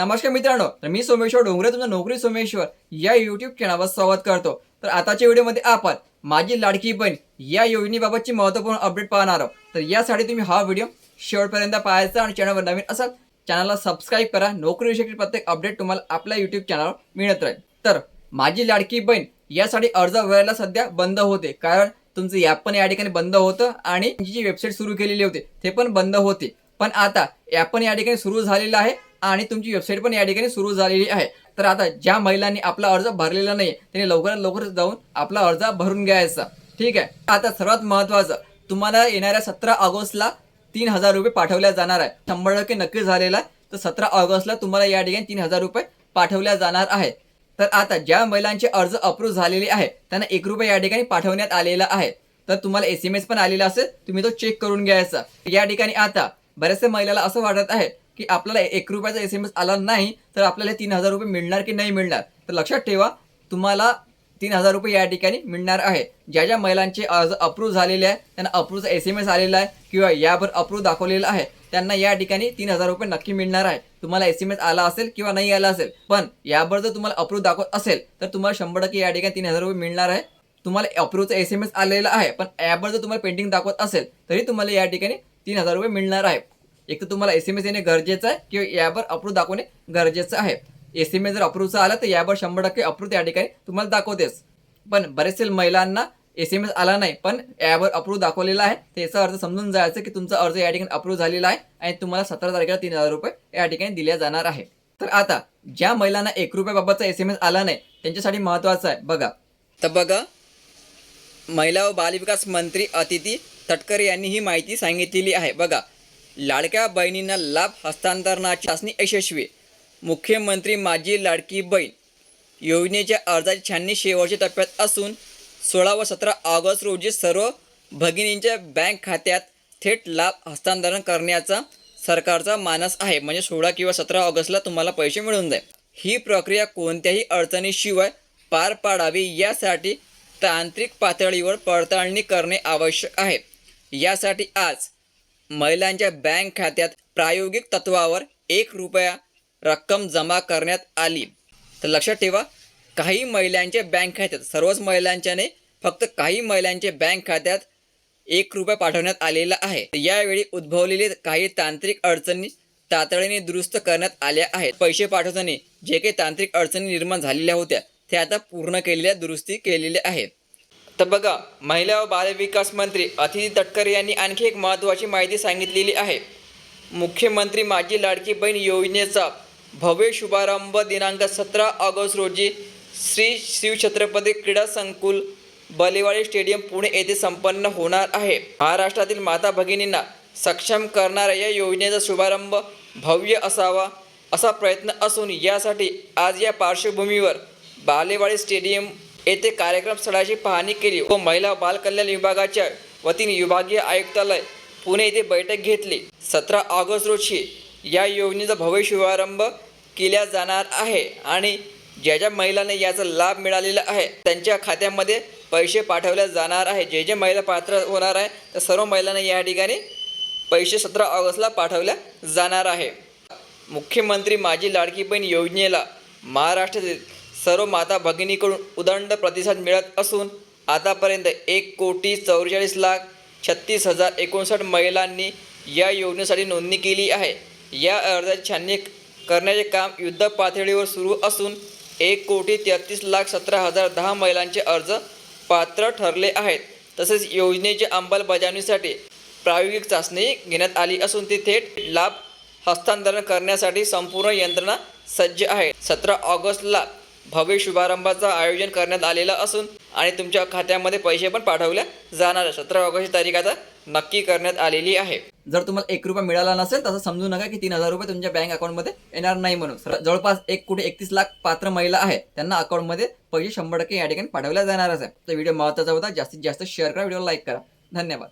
नमस्कार मित्रांनो तर मी सोमेश्वर डोंगरे तुमचं नोकरी सोमेश्वर या युट्यूब चॅनलवर स्वागत करतो. तर आताच्या व्हिडिओमध्ये आपण माझी लाडकी बहीण या योजनेबाबतची महत्त्वपूर्ण अपडेट पाहणार आहोत. तर यासाठी तुम्ही हा व्हिडिओ शेवटपर्यंत पाहायचा आणि चॅनलवर नवीन असाल चॅनलला सबस्क्राईब करा. नोकरीविषयी प्रत्येक अपडेट तुम्हाला आपल्या युट्यूब चॅनलवर मिळत राहील. तर माझी लाडकी बहीण यासाठी अर्ज वेळेला सध्या बंद होते कारण तुमचं ॲप पण या ठिकाणी बंद होतं आणि जी वेबसाईट सुरू केलेली होती ते पण बंद होते. पण आता ॲप पण या ठिकाणी सुरू झालेलं आहे. आणि तुमची वेबसाईट पण या ठिकाणी सुरू झालेली आहे. तर आता ज्या महिलांनी आपला अर्ज भरलेला नाही त्यांनी लवकरात लवकर जाऊन आपला अर्ज भरून घ्यायचा. ठीक आहे? आता सर्वात महत्त्वाचं तुम्हाला येणाऱ्या सतरा ऑगस्टला तीन हजार रुपये पाठवल्या जाणार आहे. शंभर टक्के नक्की झालेला आहे. तर सतरा ऑगस्टला तुम्हाला या ठिकाणी तीन हजार रुपये पाठवल्या जाणार आहे. तर आता ज्या महिलांचे अर्ज अप्रूव्ह झालेले आहे त्यांना एक रुपये या ठिकाणी पाठवण्यात आलेला आहे. तर तुम्हाला एस एम एस पण आलेला असेल तुम्ही तो चेक करून घ्यायचा. या ठिकाणी आता बऱ्याचशा महिलाला असं वाटत आहे की आपल्याला एक रुपयाचा एस एम एस आला नाही तर आपल्याला तीन हजार रुपये मिळणार की नाही मिळणार? तर लक्षात ठेवा तुम्हाला तीन हजार रुपये या ठिकाणी मिळणार आहे. ज्या ज्या महिलांचे अर्ज अप्रूव्ह झालेले आहे त्यांना अप्रूव्हचा एस एम एस आलेला आहे किंवा यावर अप्रूव्ह दाखवलेला आहे त्यांना या ठिकाणी तीन हजार रुपये नक्की मिळणार आहे. तुम्हाला एस एम एस आला असेल किंवा नाही आला असेल पण यावर जर तुम्हाला अप्रूव्ह दाखवत असेल तर तुम्हाला शंभर टक्के या ठिकाणी तीन हजार रुपये मिळणार आहे. तुम्हाला अप्रूव्हचा एस एम एस आलेला आहे पण ॲपवर जर तुम्हाला पेंटिंग दाखवत असेल तरी तुम्हाला या ठिकाणी तीन हजार रुपये मिळणार आहे. एक तर तुम्हाला एस एम एस येणे गरजेचं आहे किंवा यावर अप्रूव्ह दाखवणे गरजेचं आहे. एस एम एस जर अप्रूव्हचा आला तर यावर शंभर टक्के अप्रूव्ह त्या ठिकाणी तुम्हाला दाखवतेच. पण बरेचसे महिलांना एस एम एस आला नाही पण यावर अप्रूव्ह दाखवलेला आहे. त्याचा अर्ज समजून जायचं की तुमचा अर्ज या ठिकाणी अप्रूव्ह झालेला आहे आणि तुम्हाला सतरा तारखेला तीन हजार रुपये या ठिकाणी दिल्या जाणार आहे. तर आता ज्या महिलांना एक रुपयाबाबतचा एस एम एस आला नाही त्यांच्यासाठी महत्त्वाचं आहे. बघा. तर बघा महिला व बालविकास मंत्री अतिथी तटकरे यांनी ही माहिती सांगितलेली आहे. बघा लाडक्या बहिणींना लाभ हस्तांतरणाची चाचणी यशस्वी. मुख्यमंत्री माझी लाडकी बहीण. योजनेच्या अर्जाची छाननी शेवटच्या टप्प्यात असून सोळा व सतरा ऑगस्ट रोजी सर्व भगिनींच्या बँक खात्यात थेट लाभ हस्तांतरण करण्याचा सरकारचा मानस आहे. म्हणजे सोळा किंवा सतरा ऑगस्टला तुम्हाला पैसे मिळून जाईल. ही प्रक्रिया कोणत्याही अडचणीशिवाय पार पाडावी यासाठी तांत्रिक पातळीवर पडताळणी करणे आवश्यक आहे. यासाठी आज महिलांच्या बँक खात्यात प्रायोगिक तत्वावर एक रुपया रक्कम जमा करण्यात आली. तर लक्षात ठेवा काही महिलांच्या बँक खात्यात सर्वच महिलांच्या फक्त काही महिलांच्या बँक खात्यात एक रुपया पाठवण्यात आलेला आहे. यावेळी उद्भवलेले काही तांत्रिक अडचणी तातडीने दुरुस्त करण्यात आल्या आहेत. पैसे पाठवताना जे काही तांत्रिक अडचणी निर्माण झालेल्या होत्या त्या आता पूर्ण केलेल्या दुरुस्ती केलेल्या आहेत. तर बघा महिला व बालविकास मंत्री अतिथी तटकरे यांनी आणखी एक महत्त्वाची माहिती सांगितलेली आहे. मुख्यमंत्री माझी लाडकी बहीण योजनेचा भव्य शुभारंभ दिनांक सतरा ऑगस्ट रोजी श्री शिवछत्रपती क्रीडा संकुल बलेवाडी स्टेडियम पुणे येथे संपन्न होणार आहे. महाराष्ट्रातील माता भगिनींना सक्षम करणाऱ्या या योजनेचा शुभारंभ भव्य असावा असा प्रयत्न असून यासाठी आज या पार्श्वभूमीवर बालेवाडी स्टेडियम येथे कार्यक्रम स्थळाची पाहणी केली व महिला बालकल्याण विभागाच्या वतीने विभागीय आयुक्तालय पुणे येथे बैठक घेतली. सतरा ऑगस्ट रोजी या योजनेचा भव्य शुभारंभ केला जाणार आहे आणि ज्या ज्या महिलांना याचा लाभ मिळालेला आहे त्यांच्या खात्यामध्ये पैसे पाठवले जाणार आहे. जे जे महिला पात्र होणार आहे त्या सर्व महिलांना या ठिकाणी पैसे सतरा ऑगस्टला पाठवल्या जाणार आहे. मुख्यमंत्री माझी लाडकी बहीण योजनेला महाराष्ट्रातील सर्व माता भगिनीकडून उदंड प्रतिसाद मिळत असून आतापर्यंत एक कोटी चौवेचाळीस लाख छत्तीस हजार एकोणसाठ महिलांनी या योजनेसाठी नोंदणी केली आहे. या अर्जाची छाननी करण्याचे काम युद्ध पातळीवर सुरू असून एक कोटी तेहतीस लाख सतरा हजार दहा महिलांचे अर्ज पात्र ठरले आहेत. तसेच योजनेच्या अंमलबजावणीसाठी प्रायोगिक चाचणी घेण्यात आली असून ती थेट लाभ हस्तांतरण करण्यासाठी संपूर्ण यंत्रणा सज्ज आहे. सतरा ऑगस्टला भव्य शुभारंभाचं आयोजन करण्यात आलेलं असून आणि तुमच्या खात्यामध्ये पैसे पण पाठवल्या जाणार आहे सतरा ऑगस्ट तारीख आता नक्की करण्यात आलेली आहे. जर तुम्हाला एक रुपया मिळाला नसेल तसं समजू नका की तीन हजार रुपये तुमच्या बँक अकाउंटमध्ये येणार नाही म्हणून. जवळपास एक कोटी एकतीस लाख पात्र महिला आहे. त्यांना अकाउंटमध्ये पैसे शंभर टक्के या ठिकाणी पाठवल्या जाणारच आहे तर व्हिडिओ महत्त्वाचा होता. जास्तीत जास्त शेअर करा व्हिडिओ लाईक करा. धन्यवाद.